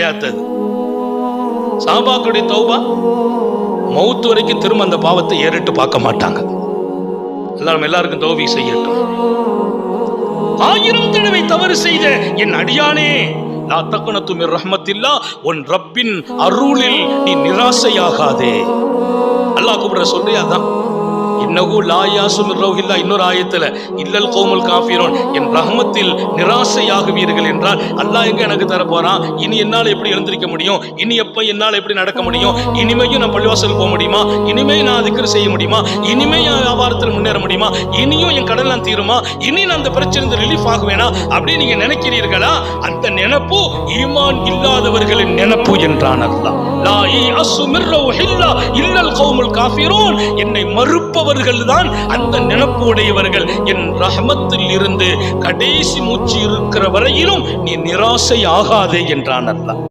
ஏத்தது சாபாக்களுடைய தௌபா மௌத்து வரைக்கும் திரும்ப அந்த பாவத்தை ஏறிட்டு பார்க்க மாட்டாங்க. எல்லாரும் எல்லாருக்கும் தௌபி செய்யட்டும். ஆயிரம் தடவை தவறு செய்த என் அடியானே லா தக்குனத்து மிர் ரஹ்மத்தில்லா உன் ரப்பின் அருளில் நீ நிராசையாகாதே. அல்லாஹ் கூப்பிட சொல்றே அதான். இன்னகு லாயாசும் ரோஹில்லா இன்னொரு ஆயத்தில் இல்லல் கோமல் காஃபிரோன் என் ரஹமத்தில் நிராசையாகுவீர்கள் என்றால் அல்லாஹ் எங்கே எனக்கு தர இனி என்னால் எப்படி எழுந்திருக்க முடியும் இனி எப்போ என்னால் எப்படி நடக்க முடியும் இனிமேயும் நான் பள்ளிவாசல் போக முடியுமா இனிமே நான் அதுக்கு செய்ய முடியுமா இனிமே என் வியாபாரத்தில் முன்னேற முடியுமா இனியும் என் கடலாம் தீருமா இனி நான் அந்த பிரச்சனை ரிலீஃப் ஆகுவேனா அப்படின்னு நீங்க நினைக்கிறீர்களா அந்த நினைப்பு ஈமான் இல்லாதவர்களின் நினைப்பு என்றான் அல்லாஹ் லா யஅசு மிர் இல்லல் கௌமுல் காஃபிரூன். என்னை மறுப்பவர்கள் தான் அந்த நினப்பு உடையவர்கள் என் ரஹமத்தில் இருந்து கடைசி மூச்சு இருக்கிற வரையிலும் நீ நிராசை ஆகாதே என்றான் அல்லாஹ்.